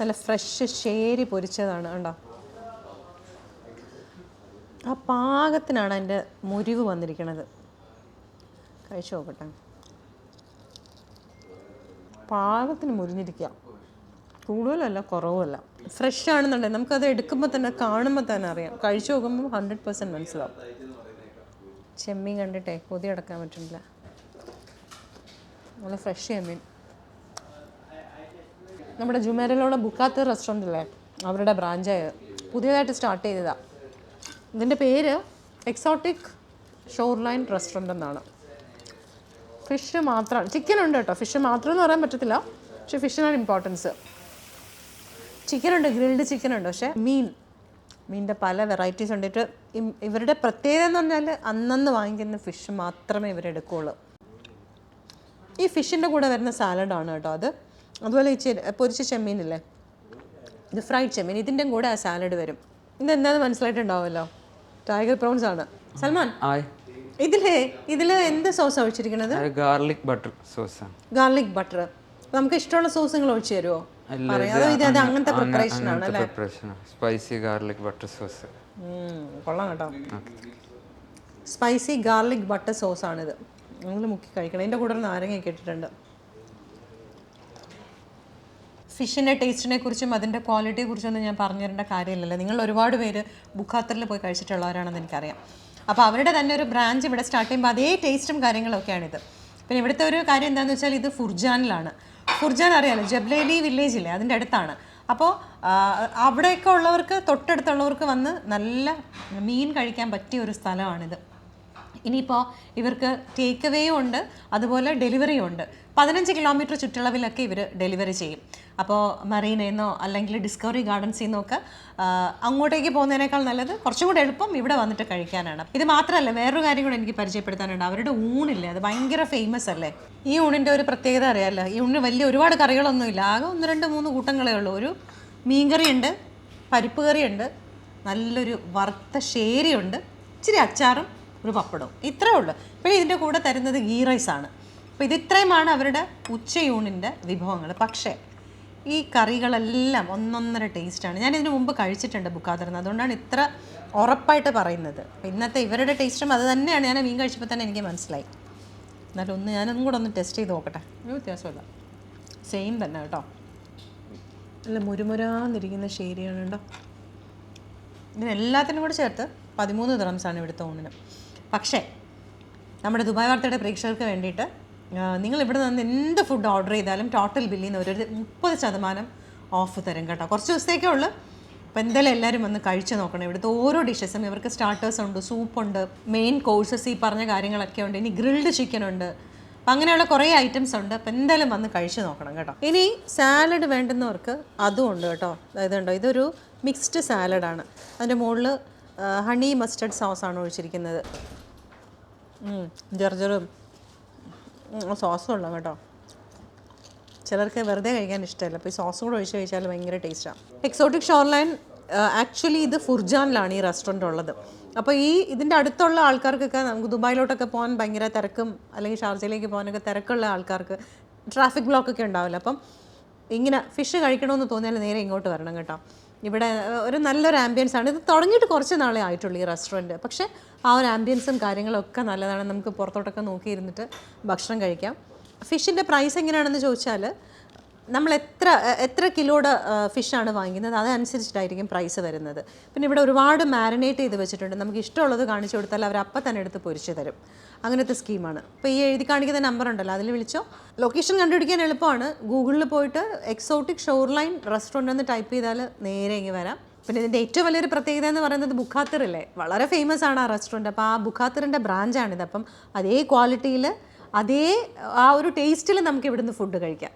നല്ല ഫ്രഷ് ശേരി പൊരിച്ചതാണ് കണ്ടോ? ആ പാകത്തിനാണ് അതിന്റെ മുരിവ് വന്നിരിക്കുന്നത് കഴിച്ചു നോക്കട്ടെ. പാകത്തിന് മുരിഞ്ഞിരിക്കുക കൂടുതലല്ല കുറവുമല്ല. ഫ്രഷ് ആണെന്നുണ്ടെങ്കിൽ നമുക്കത് എടുക്കുമ്പോൾ തന്നെ കാണുമ്പോൾ തന്നെ അറിയാം. കഴിച്ചു നോക്കുമ്പോൾ ഹൺഡ്രഡ് പെർസെന്റ് മനസ്സിലാവും. ചെമ്മീൻ കണ്ടിട്ടേ കൊതി അടക്കാൻ പറ്റുന്നില്ല. നല്ല ഫ്രഷ് ചെമ്മീൻ. നമ്മുടെ ജുമേരയിലുള്ള ബുക്കാത്ത റെസ്റ്റോറന്റ് അല്ലേ അവരുടെ ബ്രാഞ്ചായത് പുതിയതായിട്ട് സ്റ്റാർട്ട് ചെയ്തതാണ് ഇതിന്റെ പേര് എക്സോട്ടിക് ഷോർലൈൻ റെസ്റ്റോറന്റ് എന്നാണ്. ഫിഷ് മാത്രമാണ് ചിക്കൻ ഉണ്ട് കേട്ടോ. ഫിഷ് മാത്രം എന്ന് പറയാൻ പറ്റത്തില്ല. പക്ഷെ ഫിഷിനാണ് ഇമ്പോർട്ടൻസ് ചിക്കൻ ഉണ്ട് ഗ്രിൽഡ് ചിക്കൻ ഉണ്ട്. പക്ഷേ മീൻ മീനിന്റെ പല വെറൈറ്റീസ് ഉണ്ട്. ഇവരുടെ പ്രത്യേകത എന്ന് പറഞ്ഞാൽ അന്നന്ന് വാങ്ങിക്കുന്ന ഫിഷ് മാത്രമേ ഇവരെടുക്കുകയുള്ളൂ ഈ ഫിഷിന്റെ കൂടെ വരുന്ന സാലഡാണ് കേട്ടോ അത്. അതുപോലെ ഈ പൊരിച്ച ചെമ്മീനില്ലേ? ഇത് ഫ്രൈഡ് ചെമ്മീൻ. ഇതിന്റെ കൂടെ ആ സാലഡ് വരും. ഇതെന്താണെന്ന് മനസ്സിലായിട്ടുണ്ടാവുമല്ലോ? ടൈഗർ പ്രോൺസ് ആണ്. സൽമാൻ ഇതിലേ ഇതിൽ എന്ത് sauce ഒഴിച്ചിരിക്കുന്നത് garlic butter sauce garlic butter നമുക്ക് ഇഷ്ടമുള്ള സോസ് നിങ്ങൾ ഒഴിച്ചു തരുമോ അങ്ങനത്തെ പ്രിപ്പറേഷൻ ആണ് അല്ലേ? സ്പൈസി ഗാർലിക് ബട്ടർ സോസ് കൊള്ളാം കേട്ടോ. സ്പൈസി ഗാർലിക് ബട്ടർ സോസ് ആണിത്. നിങ്ങൾ മുക്കി കഴിക്കണം. ഇതിന്റെ കൂടെ നാരങ്ങ നാരങ്ങയൊക്കെ ഇട്ടിട്ടുണ്ട്. ഫിഷിന്റെ ടേസ്റ്റിനെ കുറിച്ചും അതിന്റെ ക്വാളിറ്റിയെ കുറിച്ചൊന്നും ഞാൻ പറഞ്ഞു തരേണ്ട കാര്യമില്ലല്ലോ നിങ്ങൾ ഒരുപാട് പേര് ബുഖാത്തറിൽ പോയി കഴിച്ചിട്ടുള്ളവരാണെന്ന് എനിക്കറിയാം. അപ്പോൾ അവരുടെ തന്നെ ഒരു ബ്രാഞ്ച് ഇവിടെ സ്റ്റാർട്ട് ചെയ്യുമ്പോൾ അതേ ടേസ്റ്റും കാര്യങ്ങളൊക്കെയാണിത്. പിന്നെ ഇവിടുത്തെ ഒരു കാര്യം എന്താണെന്ന് വെച്ചാൽ ഇത് ഫുർജാനിലാണ്. ഫുർജാൻ അറിയാലോ ജബ്ലേലി വില്ലേജ് ഇല്ലേ അതിന്റെ അടുത്താണ്. അപ്പോൾ അവിടെയൊക്കെ ഉള്ളവർക്ക് തൊട്ടടുത്തുള്ളവർക്ക് വന്ന് നല്ല മീൻ കഴിക്കാൻ പറ്റിയ ഒരു സ്ഥലമാണിത്. ഇനിയിപ്പോൾ ഇവർക്ക് ടേക്ക് അവേയും ഉണ്ട് അതുപോലെ ഡെലിവറിയും ഉണ്ട്. പതിനഞ്ച് കിലോമീറ്റർ ചുറ്റളവിലൊക്കെ ഇവർ ഡെലിവറി ചെയ്യും. അപ്പോൾ മറീനയിൽ നിന്നോ അല്ലെങ്കിൽ ഡിസ്കവറി ഗാർഡൻസിൽ നിന്നോ ഒക്കെ അങ്ങോട്ടേക്ക് പോകുന്നതിനേക്കാൾ നല്ലത് കുറച്ചും കൂടെ എളുപ്പം ഇവിടെ വന്നിട്ട് കഴിക്കാനാണ്. ഇത് മാത്രമല്ല വേറൊരു കാര്യം കൂടെ എനിക്ക് പരിചയപ്പെടുത്താനുണ്ട്. അവരുടെ ഊണില്ലേ അത് ഭയങ്കര ഫേമസ് അല്ലേ? ഈ ഊണിന്റെ ഒരു പ്രത്യേകത അറിയാമല്ലോ ഈ ഊണിന് വലിയ ഒരുപാട് കറികളൊന്നുമില്ല. ആകെ ഒന്ന് രണ്ട് മൂന്ന് കൂട്ടങ്ങളേ ഉള്ളൂ. ഒരു മീൻകറിയുണ്ട് പരിപ്പ് കറിയുണ്ട് നല്ലൊരു വറുത്ത ശേരിയുണ്ട് ഇച്ചിരി അച്ചാറും ഒരു പപ്പടവും. ഇത്രേ ഉള്ളൂ. പിന്നെ ഇതിന്റെ കൂടെ തരുന്നത് ഗീ റൈസ് ആണ് അപ്പോൾ ഇത് ഇത്രയുമാണ് അവരുടെ ഉച്ചയൂണിന്റെ വിഭവങ്ങൾ പക്ഷേ ഈ കറികളെല്ലാം ഒന്നൊന്നര ടേസ്റ്റാണ്. ഞാൻ ഇതിനു മുമ്പ് കഴിച്ചിട്ടുണ്ട് ബുക്കാതിരുന്ന് അതുകൊണ്ടാണ് ഇത്ര ഉറപ്പായിട്ട് പറയുന്നത്. ഇന്നത്തെ ഇവരുടെ ടേസ്റ്റും അത് തന്നെയാണ്. ഞാൻ മീൻ കഴിച്ചപ്പോൾ തന്നെ എനിക്ക് മനസ്സിലായി. എന്നാലും ഒന്ന് ഞാനൊന്നും കൂടെ ഒന്ന് ടെസ്റ്റ് ചെയ്ത് നോക്കട്ടെ. ഒരു വ്യത്യാസമില്ല സെയിം തന്നെ കേട്ടോ. നല്ല മുരുമുരാന്നിരിക്കുന്ന ശരിയാണ് കേട്ടോ. ഇതിനെല്ലാത്തിനും കൂടെ ചേർത്ത് പതിമൂന്ന് ദ്രംസാണ് ഇവിടുത്തെ ഊണിന്. പക്ഷേ നമ്മുടെ ദുബായ് വാർത്തയുടെ പ്രേക്ഷകർക്ക് വേണ്ടിയിട്ട് നിങ്ങൾ ഇവിടെ നിന്ന് എന്ത് ഫുഡ് ഓർഡർ ചെയ്താലും ടോട്ടൽ ബില്ലിൽ നിന്ന് ഒരു മുപ്പത് ശതമാനം ഓഫ് തരും കേട്ടോ. കുറച്ച് ദിവസത്തേക്കേ ഉള്ളൂ. അപ്പോൾ എന്തായാലും എല്ലാവരും വന്ന് കഴിച്ചു നോക്കണം. ഇവിടുത്തെ ഓരോ ഡിഷസും ഇവർക്ക് സ്റ്റാർട്ടേഴ്സ് ഉണ്ട് സൂപ്പുണ്ട് മെയിൻ കോഴ്സസ് ഈ പറഞ്ഞ കാര്യങ്ങളൊക്കെ ഉണ്ട്. ഇനി ഗ്രിൽഡ് ചിക്കൻ ഉണ്ട്. അപ്പം അങ്ങനെയുള്ള കുറേ ഐറ്റംസ് ഉണ്ട്. അപ്പം എന്തായാലും വന്ന് കഴിച്ച് നോക്കണം കേട്ടോ. ഇനി സാലഡ് വേണ്ടുന്നവർക്ക് അതും ഉണ്ട് കേട്ടോ. അതായത് ഉണ്ടോ ഇതൊരു മിക്സ്ഡ് സാലഡാണ് അതിന്റെ മുകളിൽ ഹണി മസ്റ്റർഡ് ആണ് ഒഴിച്ചിരിക്കുന്നത്. ജർജറും സോസും ഉള്ള കേട്ടോ. ചിലർക്ക് വെറുതെ കഴിക്കാൻ ഇഷ്ടമല്ല. അപ്പോൾ ഈ സോസും കൂടെ ഒഴിച്ച് കഴിച്ചാൽ ഭയങ്കര ടേസ്റ്റാണ് എക്സോട്ടിക് ഷോർലൈൻ ആക്ച്വലി ഇത് ഫുർജാനിലാണ് ഈ റെസ്റ്റോറന്റ് ഉള്ളത്. അപ്പോൾ ഈ ഇതിന്റെ അടുത്തുള്ള ആൾക്കാർക്കൊക്കെ നമുക്ക് ദുബായിലോട്ടൊക്കെ പോകാൻ ഭയങ്കര തിരക്കും അല്ലെങ്കിൽ ഷാർജയിലേക്ക് പോകാനൊക്കെ തിരക്കുള്ള ആൾക്കാർക്ക് ട്രാഫിക് ബ്ലോക്കൊക്കെ ഉണ്ടാവില്ല. അപ്പം ഇങ്ങനെ ഫിഷ് കഴിക്കണമെന്ന് തോന്നിയാൽ നേരെ ഇങ്ങോട്ട് വരണം കേട്ടോ. ഇവിടെ ഒരു നല്ലൊരു ആംബിയൻസ് ആണ്. ഇത് തുടങ്ങിയിട്ട് കുറച്ച് നാളെ ആയിട്ടുള്ളൂ ഈ റെസ്റ്റോറന്റ് പക്ഷേ ആ ഒരു ആംബിയൻസും കാര്യങ്ങളും ഒക്കെ നല്ലതാണ്. നമുക്ക് പുറത്തോട്ടൊക്കെ നോക്കിയിരുന്നിട്ട് ഭക്ഷണം കഴിക്കാം. ഫിഷിന്റെ പ്രൈസ് എങ്ങനെയാണെന്ന് ചോദിച്ചാൽ നമ്മൾ എത്ര എത്ര കിലോയുടെ ഫിഷാണ് വാങ്ങിക്കുന്നത്? അതനുസരിച്ചിട്ടായിരിക്കും പ്രൈസ് വരുന്നത്. പിന്നെ ഇവിടെ ഒരുപാട് മാരിനേറ്റ് ചെയ്ത് വെച്ചിട്ടുണ്ട്. നമുക്ക് ഇഷ്ടമുള്ളത് കാണിച്ചു കൊടുത്താൽ അവർ അപ്പം തന്നെ എടുത്ത് പൊരിച്ചു തരും. അങ്ങനത്തെ സ്കീമാണ് ഇപ്പോൾ ഈ എഴുതി കാണിക്കുന്ന നമ്പർ ഉണ്ടല്ലോ അതിൽ വിളിച്ചോ. ലൊക്കേഷൻ കണ്ടുപിടിക്കാൻ എളുപ്പമാണ്. ഗൂഗിളിൽ പോയിട്ട് എക്സോട്ടിക് ഷോർലൈൻ റെസ്റ്റോറന്റ് എന്ന് ടൈപ്പ് ചെയ്താൽ നേരെ ഇങ്ങ് വരാം. പിന്നെ ഇതിന്റെ ഏറ്റവും വലിയൊരു പ്രത്യേകത എന്ന് പറയുന്നത് ബുഖാത്തിർ അല്ലേ വളരെ ഫേമസ് ആണ് ആ റെസ്റ്റോറന്റ് അപ്പോൾ ആ ബുഖാത്തിറിന്റെ ബ്രാഞ്ചാണിത് അപ്പം അതേ ക്വാളിറ്റിയിൽ അതേ ആ ഒരു ടേസ്റ്റിൽ നമുക്ക് ഇവിടുന്ന് ഫുഡ് കഴിക്കാം.